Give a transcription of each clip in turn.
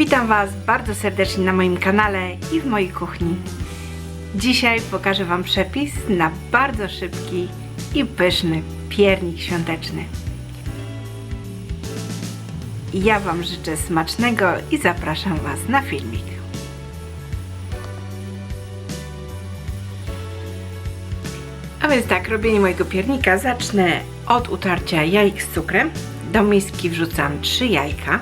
Witam Was bardzo serdecznie na moim kanale i w mojej kuchni. Dzisiaj pokażę Wam przepis na bardzo szybki i pyszny piernik świąteczny. Ja Wam życzę smacznego i zapraszam Was na filmik. A więc tak, robienie mojego piernika zacznę od utarcia jajek z cukrem. Do miski wrzucam 3 jajka,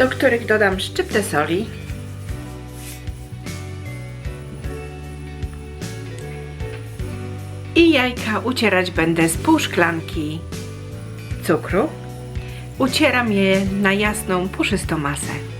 do których dodam szczyptę soli, i jajka ucierać będę z pół szklanki cukru. Ucieram je na jasną, puszystą masę.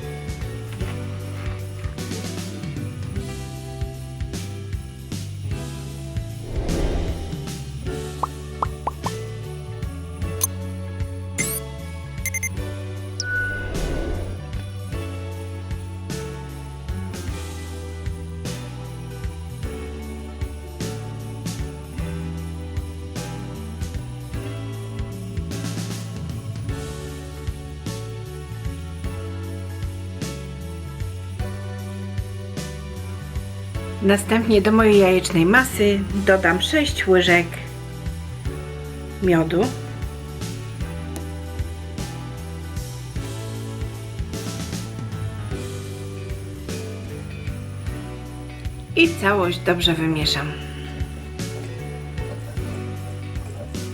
Następnie do mojej jajecznej masy dodam 6 łyżek miodu. I całość dobrze wymieszam.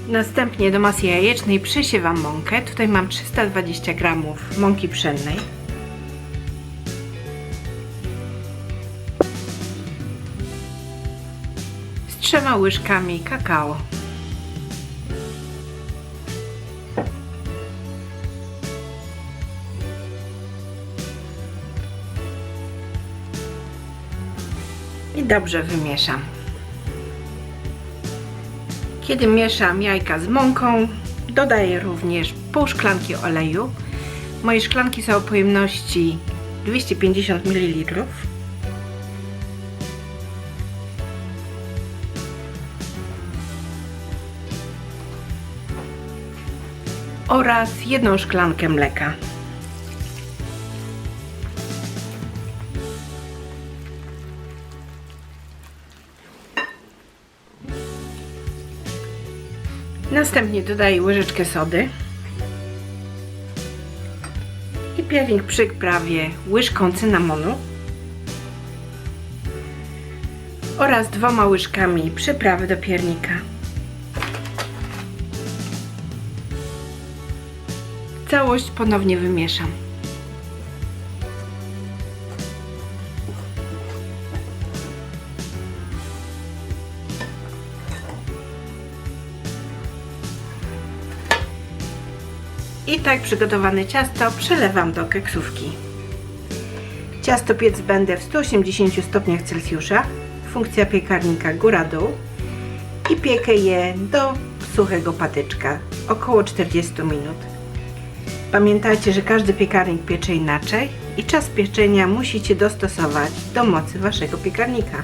Następnie do masy jajecznej przysiewam mąkę. Tutaj mam 320 g mąki pszennej. Trzema łyżkami kakao. I dobrze wymieszam. Kiedy mieszam jajka z mąką, dodaję również pół szklanki oleju. Moje szklanki są o pojemności 250 ml. Oraz jedną szklankę mleka. Następnie dodaję łyżeczkę sody i piernik przyprawię łyżką cynamonu oraz dwoma łyżkami przyprawy do piernika. Całość ponownie wymieszam. I tak przygotowane ciasto przelewam do keksówki. Ciasto piec będę w 180 stopniach Celsjusza. Funkcja piekarnika góra-dół. I piekę je do suchego patyczka, około 40 minut. Pamiętajcie, że każdy piekarnik piecze inaczej i czas pieczenia musicie dostosować do mocy waszego piekarnika.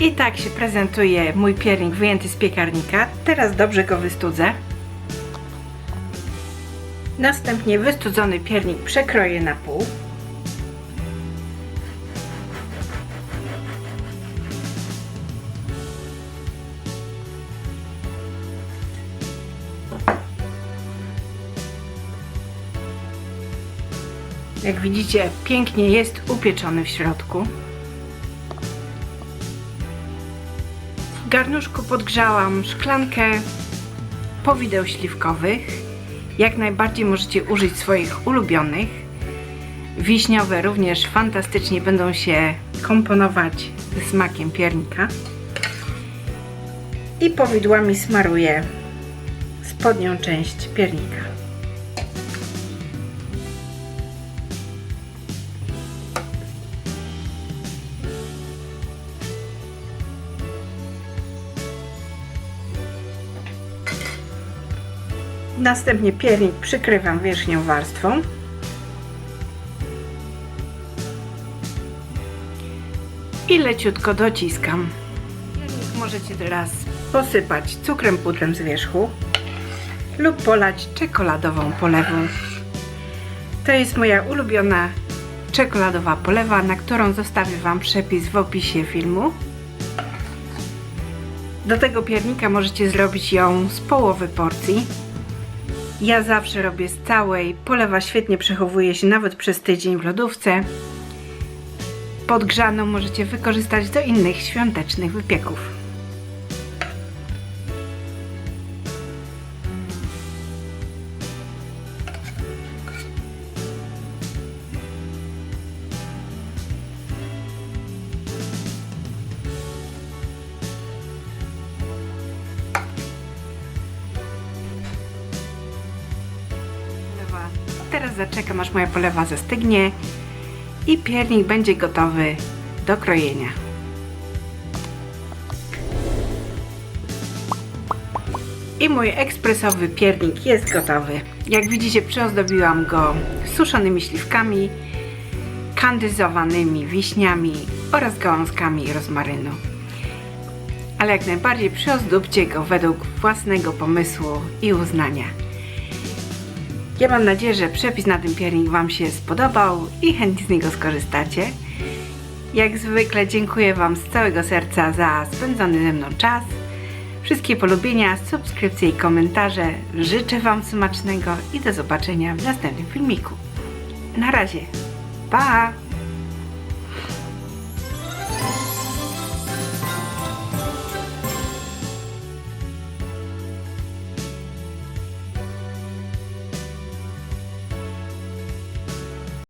I tak się prezentuje mój piernik wyjęty z piekarnika. Teraz dobrze go wystudzę. Następnie wystudzony piernik przekroję na pół. Jak widzicie, pięknie jest upieczony w środku. W garnuszku podgrzałam szklankę powideł śliwkowych. Jak najbardziej możecie użyć swoich ulubionych. Wiśniowe również fantastycznie będą się komponować ze smakiem piernika. I powidłami smaruję spodnią część piernika. Następnie piernik przykrywam wierzchnią warstwą. I leciutko dociskam. Piernik możecie teraz posypać cukrem pudrem z wierzchu lub polać czekoladową polewą. To jest moja ulubiona czekoladowa polewa, na którą zostawię Wam przepis w opisie filmu. Do tego piernika możecie zrobić ją z połowy porcji. Ja zawsze robię z całej. Polewa świetnie przechowuje się nawet przez tydzień w lodówce. Podgrzaną możecie wykorzystać do innych świątecznych wypieków. Polewa. Teraz zaczekam aż moja polewa zastygnie i piernik będzie gotowy do krojenia. I mój ekspresowy piernik jest gotowy. Jak widzicie, przyozdobiłam go suszonymi śliwkami, kandyzowanymi wiśniami oraz gałązkami rozmarynu. Ale jak najbardziej przyozdóbcie go według własnego pomysłu i uznania. Ja mam nadzieję, że przepis na ten piernik Wam się spodobał i chętnie z niego skorzystacie. Jak zwykle dziękuję Wam z całego serca za spędzony ze mną czas. Wszystkie polubienia, subskrypcje i komentarze życzę Wam smacznego i do zobaczenia w następnym filmiku. Na razie. Pa!